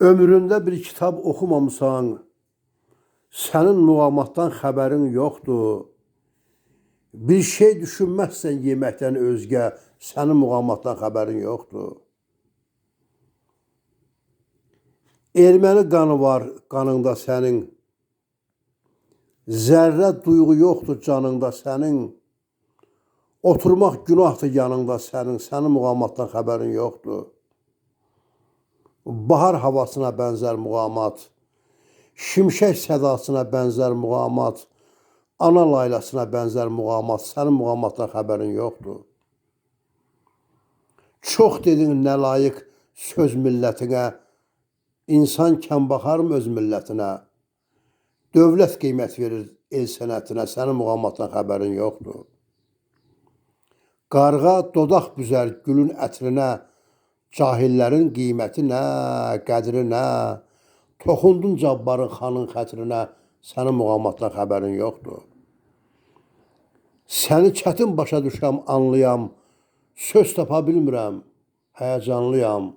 Ömründə bir kitab oxumamısan, sənin muğamatdan xəbərin yoxdur. Bir şey düşünməzsən yeməkdən özgə, sənin muğamatdan xəbərin yoxdur. Erməni qanı var qanında sənin. Zərrə duyğu yoxdur canında sənin. Oturmaq günahdır yanında sənin, sənin muğamatdan xəbərin yoxdur. Bahar havasına bənzər muğamat, şimşək sədasına bənzər muğamat, ana laylasına bənzər muğamat, sənin muğamatdan xəbərin yoxdur. Çox dedin nə layiq söz millətinə, insan kəm baxarmı öz millətinə? Dövlət qiymət verir el sənətinə, sənin muğamatdan xəbərin yoxdur. Qarğa dodaq büzər gülün ətrinə, cahillərin qiyməti nə, qədri nə? Toxundun cabbarın xanın xətrinə, sənin muğamatdan xəbərin yoxdur. Səni çətin başa düşəm, anlayam, söz tapa bilmirəm, həyəcanlıyam.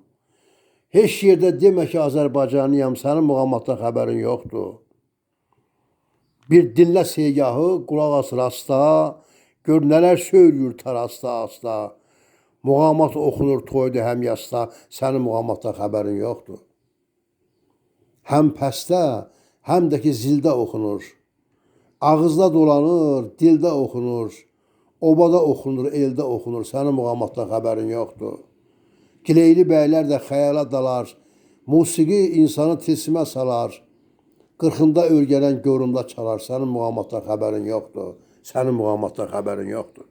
Heç yerdə demə ki, Azərbaycanlıyam, sənin muğamatdan xəbərin yoxdur. Bir dinlə segahı, qulaq as rasta, gör nələr söylüyor tarasta asta. Muğamat oxunur toyda həm yasta, sənin muğamatdan xəbərin yoxdur. Həm pəstə, həm də ki zildə oxunur. Ağızda dolanır, dildə oxunur. Obada oxunur, eldə oxunur. Sənin muğamatdan xəbərin yoxdur. Gileyli bəylər də xəyala dalar. Musiqi insanı tilsimə salar. Qırxında örgələn görümdə çalar. Sənin muğamatdan xəbərin yoxdur. Sənin muğamatdan xəbərin yoxdur.